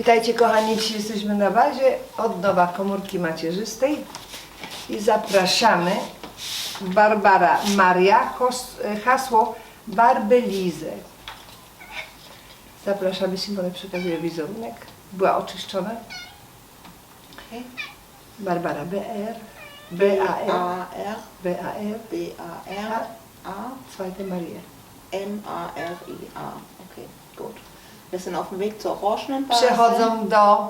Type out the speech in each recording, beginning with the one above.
Witajcie kochani, dzisiaj jesteśmy na bazie odnowa komórki macierzystej i zapraszamy Barbara Maria, hasło Barbelizę. Zapraszamy, Simone przekazuje wizerunek. Była oczyszczona. Barbara BR, BAR, A-R, BAR, B-A-R, A, zweite Maria. M-A-R-I-A. Okay, gut. Wir sind auf dem Weg zur Orangenenbase. Przechodzą do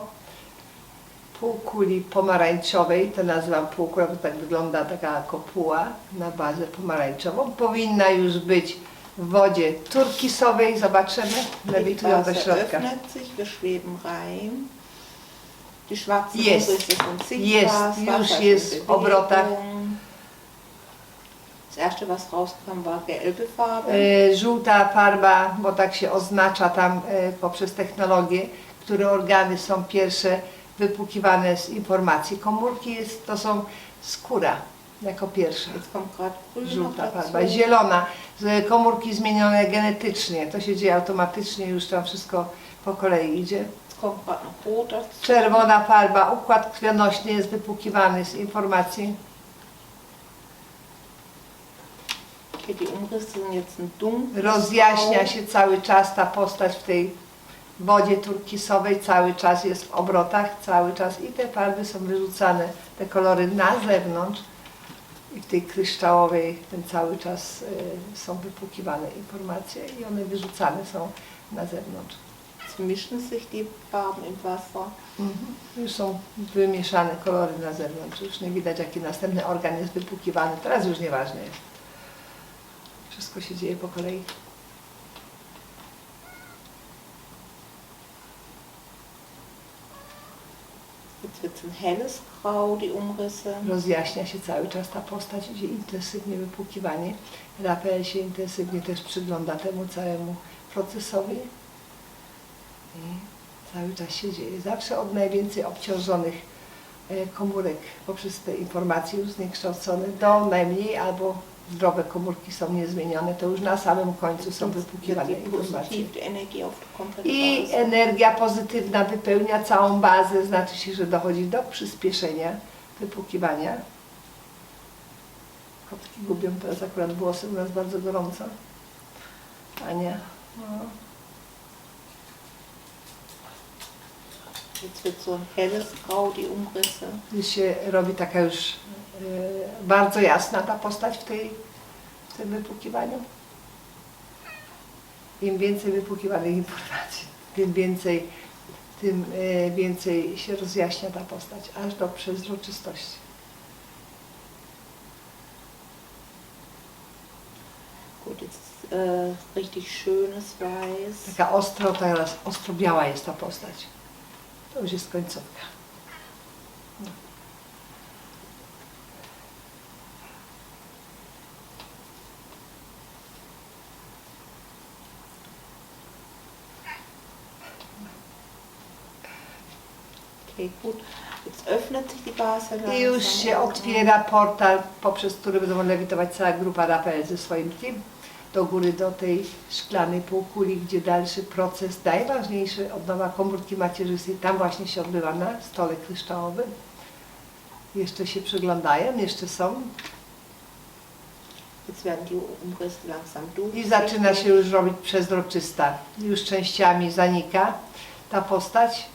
półkuli pomarańczowej, to nazywam półkula, bo tak wygląda taka kopuła na bazę pomarańczową. Powinna już być w wodzie turkisowej, zobaczymy, lewitują do środka. öffnet sich, wir schweben rein. Die Jest. Sichtbar. Jest, już jest ist w obrotach. Das erste, was rauskam, war gelbe Farbe. E, Żółta farba, bo tak się oznacza tam e, poprzez technologię, które organy są pierwsze wypłukiwane z informacji. Komórki jest, to są skóra jako pierwsza. Jetzt kommt gerade grün noch Żółta dazu. farba, zielona, z komórki zmienione genetycznie. To się dzieje automatycznie, już tam wszystko po kolei idzie. Jetzt kommt gerade noch rot dazu. Czerwona farba, układ krwionośny jest wypłukiwany z informacji. Okay, die Umrisse sind jetzt ein Rozjaśnia się cały czas ta postać w tej wodzie turkisowej, cały czas jest w obrotach, cały czas i te farby są wyrzucane, te kolory na zewnątrz. I w tej kryształowej ten cały czas y, są wypłukiwane informacje i one wyrzucane są na zewnątrz. Mischen sich die Farben im Wasser. Mhm. Już są wymieszane kolory na zewnątrz. Już nie widać, jaki następny organ jest wypłukiwany. Teraz już nieważne jest. Wszystko się dzieje po kolei. Jetzt wird es ein helles Grau, die Umrisse. Rozjaśnia się cały czas ta postać, idzie intensywnie wypłukiwanie. Rafael się intensywnie też przygląda temu całemu procesowi. I cały czas się dzieje. Zawsze od najwięcej obciążonych e, komórek poprzez te informacje już zniekształcone do najmniej albo zdrowe komórki są niezmienione, to już na samym końcu są wypłukiwane informacje. I energia pozytywna wypełnia całą bazę, znaczy się, że dochodzi do przyspieszenia wypłukiwania. Kotki gubią teraz akurat włosy, u nas bardzo gorąco. Ania, no. Jetzt wird so ein helles Grau, die Umrisse. się robi taka już bardzo jasna ta postać w, tej, w tym wypłukiwaniu. Im więcej wypłukiwanych informacji, tym więcej, tym e, więcej się rozjaśnia ta postać, aż do przezroczystości. Gut, jetzt äh, richtig schönes Weiß. Taka ostro, teraz ostro biała jest ta postać. To już jest końcówka. Okay, gut. Jetzt öffnet sich die Base langsam. I już się otwiera portal, poprzez który będą lewitować cała grupa Rafael ze swoim team do góry, do tej szklanej półkuli, gdzie dalszy proces, najważniejszy, odnowa komórki macierzystej, tam właśnie się odbywa na stole kryształowym. Jeszcze się przyglądają, jeszcze są Jetzt werden die Umrisse langsam dunkel. i zaczyna się już robić przezroczysta. Już częściami zanika ta postać.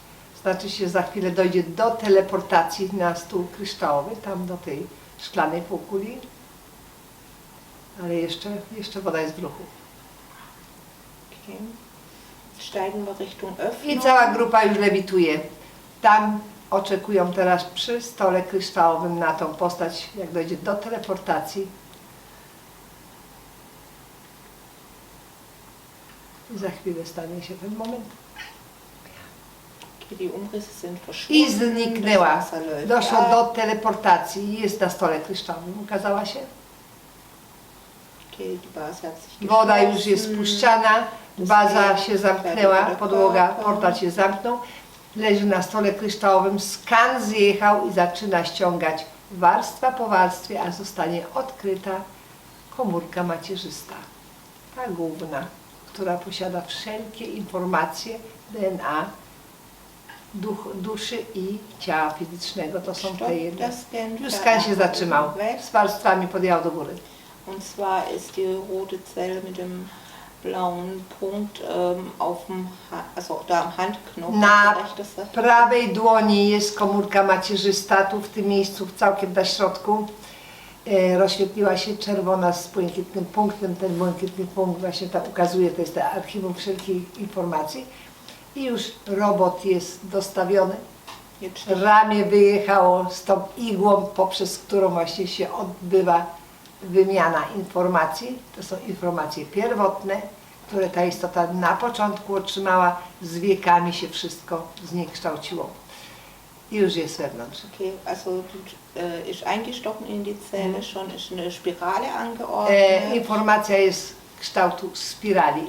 Znaczy się za chwilę dojdzie do teleportacji na stół kryształowy, tam do tej szklanej półkuli. Ale jeszcze, jeszcze woda jest w ruchu. Okay. Jetzt steigen wir Richtung Öffnung. I cała grupa już lewituje. Tam oczekują teraz przy stole kryształowym na tą postać, jak dojdzie do teleportacji. I za chwilę stanie się ten moment. I zniknęła. Doszło do teleportacji i jest na stole kryształowym. Ukazała się. Okay, die Base hat sich Woda już jest spuszczana. Baza się zamknęła, podłoga, portal się zamknął. Leży na stole kryształowym. Skan zjechał i zaczyna ściągać warstwa po warstwie, a zostanie odkryta komórka macierzysta. Ta główna, która posiada wszelkie informacje DNA duch, duszy i ciała fizycznego. To są te jedne. Już skan się zatrzymał. Z warstwami podjechał do góry. Und zwar ist die rote Zelle mit dem blauen Punkt ähm, auf dem, ha also da am Handknochen. Na prawej dłoni jest komórka macierzysta, tu w tym miejscu, całkiem na środku. E, rozświetliła się czerwona z błękitnym punktem. Ten błękitny punkt właśnie tam ukazuje, to jest archiwum wszelkich informacji. I już robot jest dostawiony. Ramię wyjechało z tą igłą, poprzez którą właśnie się odbywa wymiana informacji. To są informacje pierwotne, które ta istota na początku otrzymała, z wiekami się wszystko zniekształciło. I już jest wewnątrz. Okay, also äh, ist eingestochen in die Zelle Mhm. schon, ist eine Spirale E, angeordnet informacja jest kształtu spirali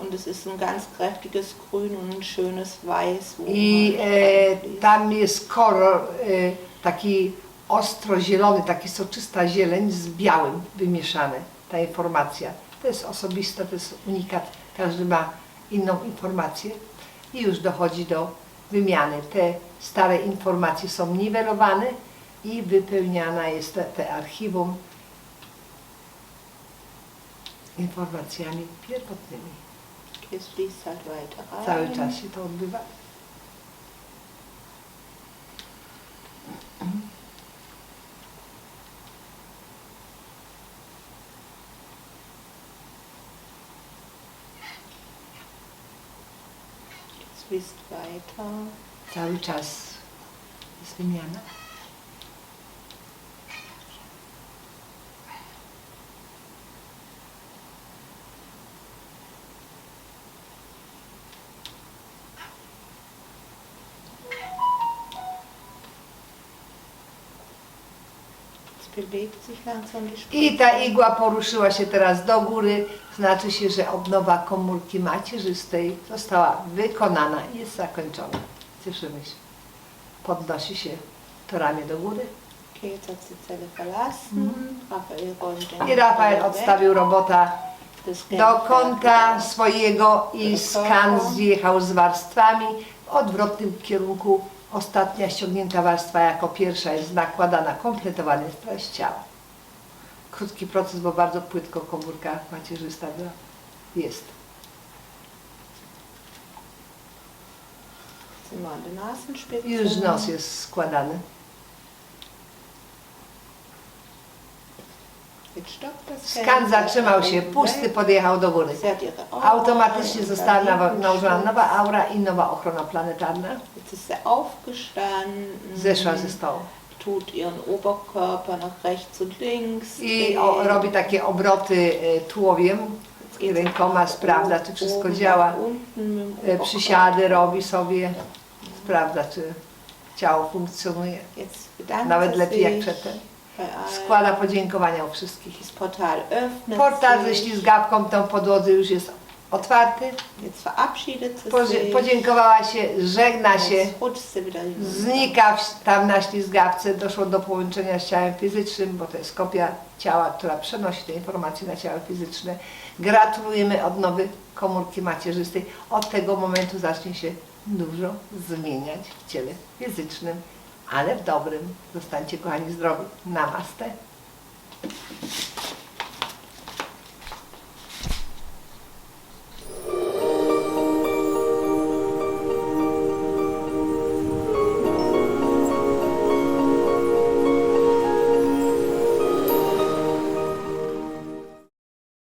und es ist ein ganz kräftiges Grün und ein schönes Weiß. wo i e, tam jest kolor e, taki ostro zielony, taki soczysta zieleń z białym wymieszane, ta informacja. To jest osobista, to jest unikat, każdy ma inną informację i już dochodzi do wymiany. Te stare informacje są niwelowane i wypełniana jest te, te archiwum informacjami pierwotnymi. Es fließt halt weiter rein. Cały czas się to odbywa. Es fließt weiter. Cały czas jest wymiana. I ta igła poruszyła się teraz do góry, znaczy się, że odnowa komórki macierzystej została wykonana i jest zakończona. Cieszymy się. Podnosi się to ramię do góry. Den i Rafael odstawił robota do kąta swojego i skan zjechał z warstwami w odwrotnym kierunku. Ostatnia ściągnięta warstwa jako pierwsza jest nakładana, kompletowany jest treść ciała. Krótki proces, bo bardzo płytko komórka macierzysta jest. Nasenspitze. Już nos jest składany. Jetzt stoppt das Scan. Skan zatrzymał się, pusty podjechał do góry. Automatycznie została nawa- nałożona nowa aura i nowa ochrona planetarna. Zeszła ze stołu. Tut ihren Oberkörper nach rechts und links. I o, robi takie obroty e, tułowiem rękoma, sprawdza, czy wszystko działa. E. Przysiady robi sobie, sprawdza, czy ciało funkcjonuje. Nawet lepiej jak przedtem. Allen. Składa podziękowania u wszystkich. Portal öffnet Portal ze ślizgawką tą podłodze już jest otwarty. Jetzt verabschiedet sie Podzie- sich. Podziękowała się, żegna się. Jetzt rutscht sie wieder hin. Znika w- tam na ślizgawce, doszło do połączenia z ciałem fizycznym, bo to jest kopia ciała, która przenosi te informacje na ciało fizyczne. Gratulujemy odnowy komórki macierzystej. Od tego momentu zacznie się dużo zmieniać w ciele fizycznym, ale w dobrym. Zostańcie kochani zdrowi. Namaste.